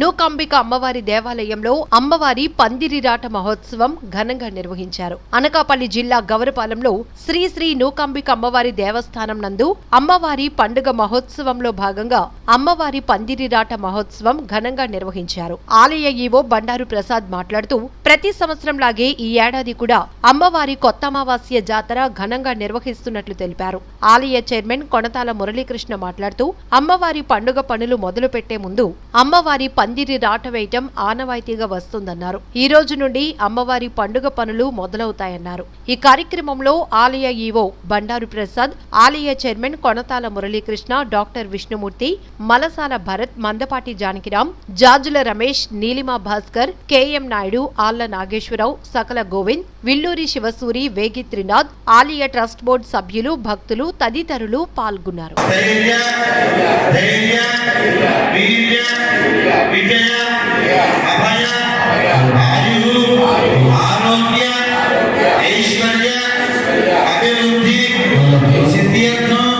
నూకాంబిక అమ్మవారి దేవాలయంలో అమ్మవారి పందిరిరాట మహోత్సవం ఘనంగా నిర్వహించారు. అనకాపల్లి జిల్లా గవరపాలెంలో శ్రీ శ్రీ నూకాంబిక అమ్మవారి దేవస్థానం నందు అమ్మవారి పండుగ మహోత్సవంలో భాగంగా అమ్మవారి పందిరిరాట మహోత్సవం ఘనంగా నిర్వహించారు. ఆలయ ఈవో బండారు ప్రసాద్ మాట్లాడుతూ ప్రతి సంవత్సరం లాగే ఈ ఏడాది కూడా అమ్మవారి కొత్త అమావాస్య జాతర ఘనంగా నిర్వహిస్తున్నట్లు తెలిపారు. ఆలయ చైర్మన్ కొనతాల మురళీకృష్ణ మాట్లాడుతూ అమ్మవారి పండుగ పనులు మొదలు పెట్టే ముందు అమ్మవారి పందిరి రాట వేయటం ఆనవాయితీగా వస్తుందన్నారు. ఈ రోజు నుండి అమ్మవారి పండుగ పనులు మొదలవుతాయన్నారు. ఈ కార్యక్రమంలో ఆలయ ఈవో బండారు ప్రసాద్ ఆలయ chairman Konathala Muralikrishna doctor Vishnumurthy Malasala Bharat Mandapati Janakiram Jajula Ramesh Neelima Bhaskar K M Naidu Alla Nageswararao సకల గోవింద్ విల్లూరి శివసూరి వేగి త్రినాథ్ ఆలయ ట్రస్ట్ బోర్డు సభ్యులు భక్తులు తదితరులు పాల్గొన్నారు. ఆరోగ్య ఐశ్వర్య అభివృద్ధి సిద్ధ్యర్థం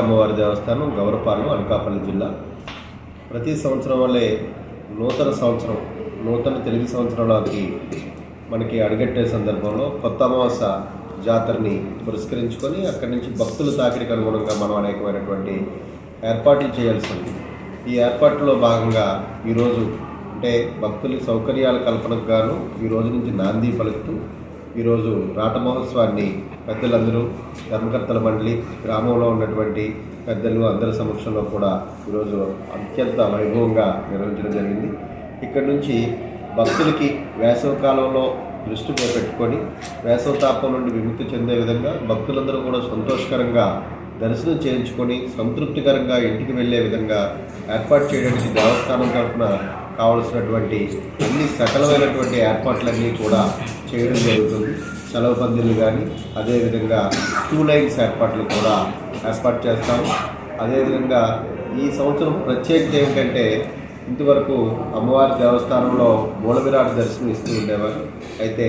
అమ్మవారి దేవస్థానం గౌరపాలెం అనకాపల్లి జిల్లా. ప్రతి సంవత్సరం వల్లే నూతన సంవత్సరం నూతన తెలుగు సంవత్సరంలోకి మనకి అడుగట్టే సందర్భంలో కొత్త అమావాస జాతరని పురస్కరించుకొని అక్కడి నుంచి భక్తుల తాకిడికి అనుగుణంగా మనం అనేకమైనటువంటి ఏర్పాట్లు చేయాల్సి ఉంది. ఈ ఏర్పాట్లో భాగంగా ఈరోజు అంటే భక్తుల సౌకర్యాల కల్పనకు గాను ఈ రోజు నుంచి నాంది పలుకుతూ ఈరోజు రాట మహోత్సవాన్ని పెద్దలందరూ ధర్మకర్తల మండలి గ్రామంలో ఉన్నటువంటి పెద్దలు అందరి సమక్షంలో కూడా ఈరోజు అత్యంత వైభవంగా నిర్వహించడం జరిగింది. ఇక్కడ నుంచి భక్తులకి వేసవి కాలంలో దృష్టి పెట్టుకొని వేసవి తాపం నుండి విముక్తి చెందే విధంగా భక్తులందరూ కూడా సంతోషకరంగా దర్శనం చేయించుకొని సంతృప్తికరంగా ఇంటికి వెళ్ళే విధంగా ఏర్పాటు చేయడానికి దేవస్థానం తరఫున కావలసినటువంటి అన్ని సకలమైనటువంటి ఏర్పాట్లన్నీ కూడా చేయడం జరుగుతుంది. సెలవు పందిళ్ళు కానీ అదేవిధంగా టూ లైన్స్ ఏర్పాట్లు కూడా ఏర్పాటు చేస్తాము. అదేవిధంగా ఈ సంవత్సరం ప్రత్యేకత ఏమిటంటే ఇంతవరకు అమ్మవారి దేవస్థానంలో మూలవిరాట దర్శనం ఇస్తూ ఉండేవారు. అయితే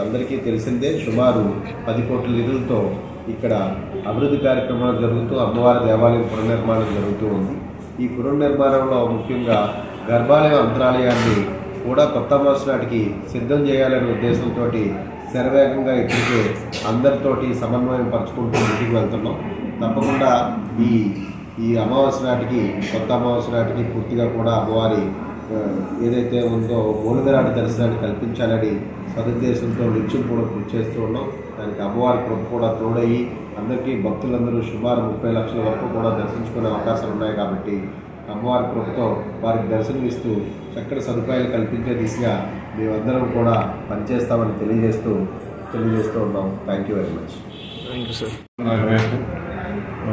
అందరికీ తెలిసిందే సుమారు పది కోట్ల నిధులతో ఇక్కడ అభివృద్ధి కార్యక్రమాలు జరుగుతూ అమ్మవారి దేవాలయం పునర్నిర్మాణం జరుగుతూ ఉంది. ఈ పునర్నిర్మాణంలో ముఖ్యంగా గర్భాలయ అంతరాలయాన్ని కూడా కొత్త మాసం నాటికి సిద్ధం చేయాలనే ఉద్దేశంతో శరవేగంగా ఇప్పటికే అందరితోటి సమన్వయం పరుచుకుంటూ ఇంటికి వెళ్తున్నాం. తప్పకుండా ఈ ఈ అమావాస్య నాటికి కొత్త అమావాస్య నాటికి పూర్తిగా కూడా అమ్మవారి ఏదైతే ఉందో మూలధరాటి దర్శనాన్ని కల్పించాలని సదుద్దేశంతో నిత్యం కూడా కృషి చేస్తూ ఉన్నాం. దానికి అమ్మవారి కృప కూడా తోడయి అందరికీ భక్తులందరూ సుమారు ముప్పై లక్షల వరకు కూడా దర్శించుకునే అవకాశాలు ఉన్నాయి కాబట్టి అమ్మవారి కృపతో వారికి దర్శనమిస్తూ చక్కటి సదుపాయాలు కల్పించే దిశగా మేమందరం కూడా పనిచేస్తామని తెలియజేస్తూ తెలియజేస్తూ ఉన్నాం. Thank you very much thank you sir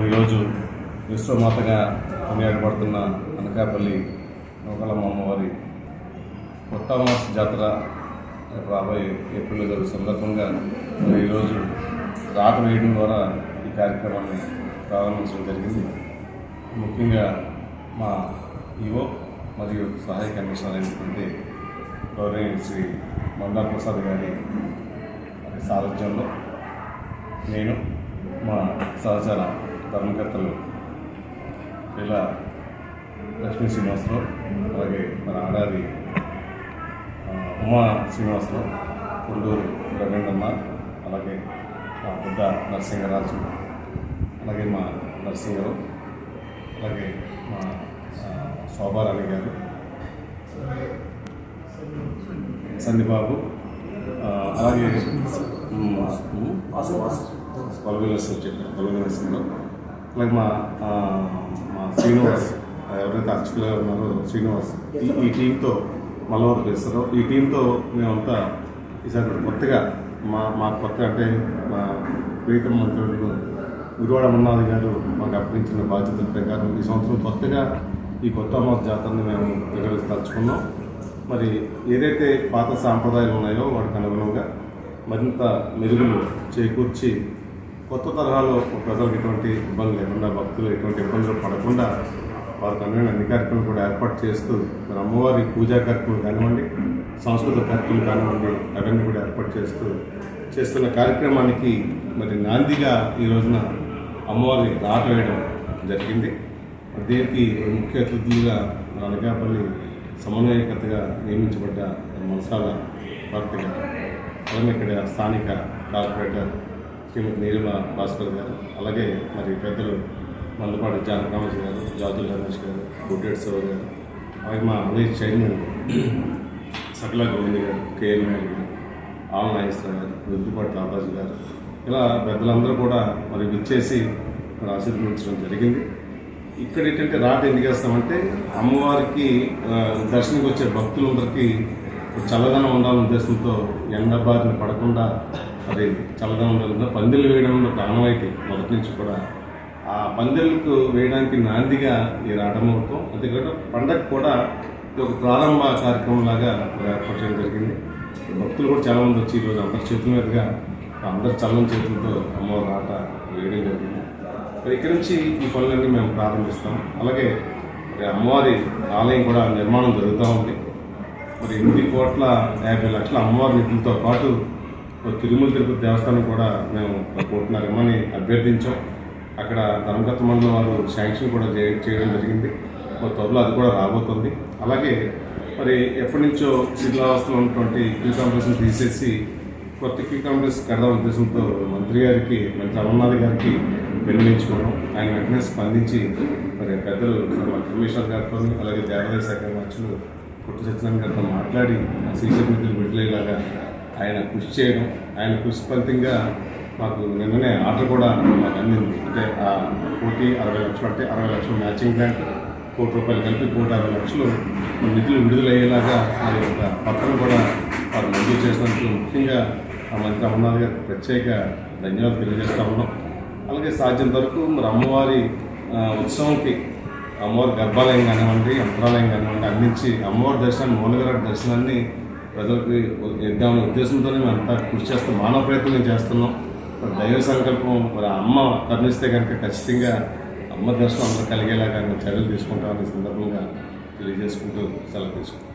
ఈరోజు విశ్వమాతగా కొనియాడబడుతున్న అనకాపల్లి నూకలమ్మ అమ్మవారి కొత్త మాస జాతర రాబోయే ఏప్రిల్ జరుగు సందర్భంగా ఈరోజు రాట వేయడం ద్వారా ఈ కార్యక్రమాన్ని ప్రారంభించడం జరిగింది. ముఖ్యంగా మా ఈవో మరియు సహాయ కమిషనర్ అయినటువంటి గౌరవ శ్రీ మండా ప్రసాద్ గారి సారథ్యంలో నేను మా సహచర ధర్మకర్తలు ఇలా లక్ష్మీ శ్రీనివాసరావు అలాగే మన ఆడాది ఉమా శ్రీనివాసరావు కొండూరు రవీంద్రమ్మ అలాగే మా పెద్ద నరసింహరాజు అలాగే మా నరసింహరావు అలాగే మా శోభారాణి గారు సందిబాబు అలాగే కొలగలసి చెప్పారు కొలగలసింలో అలాగే మా మా శ్రీనివాస్ ఎవరైతే అర్చకులు ఉన్నారో శ్రీనివాస్ ఈ- ఈ టీంతో మల్లవారు వేస్తారో ఈ టీంతో మేమంతా ఈసారి కొత్తగా మా మా కొత్త అంటే మా ప్రీతం మంత్రులు గురువాడ అమర్నాథ్ గారు మాకు అప్పగించిన బాధ్యతల ప్రకారం ఈ సంవత్సరం కొత్తగా ఈ కొత్త అమాస జాతరని మేము నిర్వహించదలుచుకున్నాం మరి ఏదైతే పాత సాంప్రదాయాలు ఉన్నాయో వాటికి అనుగుణంగా మరింత మెరుగులు చేకూర్చి కొత్త తరహాలో ప్రజలకు ఎటువంటి ఇబ్బంది లేకుండా భక్తులు ఎటువంటి ఇబ్బందులు పడకుండా వారికి అన్ని అన్ని కార్యక్రమాలు కూడా ఏర్పాటు చేస్తూ మరి అమ్మవారి పూజా కార్యక్రమాలు కానివ్వండి సాంస్కృతిక కార్యక్రమాలు కానివ్వండి అవన్నీ కూడా ఏర్పాటు చేస్తూ చేస్తున్న కార్యక్రమానికి మరి నాందిగా ఈ రోజున అమ్మవారి రాట వేయడం జరిగింది. దీనికి ముఖ్య అతిథులుగా అనకాపల్లి సమన్వయకర్తగా నియమించబడ్డ మనసాల భారతి గారు అలాగే ఇక్కడ స్థానిక కార్పొరేటర్ శ్రీమతి నీలిమ భాస్కర్ గారు అలాగే మరి పెద్దలు మల్లపాటి జానకామేష్ గారు జాతుల రమేష్ గారు గుడ్డేటి సోర్ గారు అలాగే మా విలేజ్ చైర్మన్ సకల గోవింద్ గారు కేఎల్ నాయుడు గారు ఆల్ నాగేశ్వర గారు రుద్దుపాటి రాబాజు గారు. ఇలా పెద్దలందరూ కూడా మరి విచ్చేసి మరి ఆశీర్వదించడం జరిగింది. ఇక్కడ ఏంటంటే రాట ఎందుకు వేస్తామంటే అమ్మవారికి ఆ, వచ్చే భక్తులందరికీ చల్లదనం ఉండాలనే ఉద్దేశంతో ఎండ బారిన పడకుండా మరి చల్లదనం ఉండాలన్నా పందిళ్ళు వేయడం ఒక ఆనవాయితీ మొదటి నుంచి కూడా ఆ పందెలకు వేయడానికి నాందిగా ఈ రాటమవుతాం అంతేకాకుండా పండగ కూడా ఇది ఒక ప్రారంభ కార్యక్రమం లాగా ఏర్పాటు చేయడం జరిగింది. భక్తులు కూడా చాలామంది వచ్చి ఈరోజు అందరి చేతుల మీదుగా అందరి చల్లని చేతులతో అమ్మవారి రాట వేయడం జరిగింది. మరి ఇక్కడి నుంచి ఈ పనులన్నీ మేము ప్రారంభిస్తాం. అలాగే మరి అమ్మవారి ఆలయం కూడా నిర్మాణం జరుగుతూ ఉంది. మరి ఎనిమిది కోట్ల యాభై లక్షల అమ్మవారి నిధులతో పాటు తిరుమల తిరుపతి దేవస్థానం కూడా మేము ఒక ఇమ్మని అభ్యర్థించాం. అక్కడ ధర్మకర్త మండలం వారు శాంక్షన్ కూడా చేయడం జరిగింది. మరి త్వరలో అది కూడా రాబోతుంది. అలాగే మరి ఎప్పటి నుంచో శిథిలావస్థలో ఉన్నటువంటి క్యూ కాంప్లెక్స్ని తీసేసి కొత్త క్యూ కాంప్లెక్స్ కడదాం ఉద్దేశంతో మంత్రి గారికి మంత్రి అమర్నాథ్ గారికి విన్నవించుకోవడం ఆయన వెంటనే స్పందించి మరి పెద్దలు కమిషనర్ గారితో అలాగే దేవాదాయ శాఖ మంత్రులు పుట్టు సత్యనారాయణ గారితో మాట్లాడి ఆ సీసీ నిధులు విడుదలయ్యేలాగా ఆయన కృషి చేయడం ఆయన కృషి ఫలితంగా మాకు నిన్ననే ఆర్డర్ కూడా మాకు అందింది. అంటే ఆ కోటి అరవై లక్షలు అంటే అరవై లక్షలు మ్యాచింగ్ గ్రాంట్ కోటి రూపాయలు కలిపి కోటి అరవై లక్షలు నిధులు విడుదలయ్యేలాగా మరి ఒక పత్రం కూడా వారు మంజూరు చేసినందుకు ముఖ్యంగా ఆ మంత్రి అమర్నాథ్ గారికి ప్రత్యేక ధన్యవాదాలు తెలియజేస్తా ఉన్నాం. అలాగే సాధ్యంత వరకు మరి అమ్మవారి ఉత్సవంకి అమ్మవారి గర్భాలయం కానివ్వండి అంతరాలయం కానివ్వండి అందించి అమ్మవారి దర్శనాన్ని మౌనగరాటి దర్శనాన్ని ప్రజలకు ఇద్దామనే ఉద్దేశంతోనే మేము అంతా కృషి చేస్తాం మానవ ప్రయత్నం చేస్తున్నాం. దైవ సంకల్పం మరి అమ్మ కరుణిస్తే కనుక ఖచ్చితంగా అమ్మ దర్శనం అందరూ కలిగేలాగా చర్యలు తీసుకుంటామనే సందర్భంగా తెలియజేసుకుంటూ సెలవు తీసుకుంటాం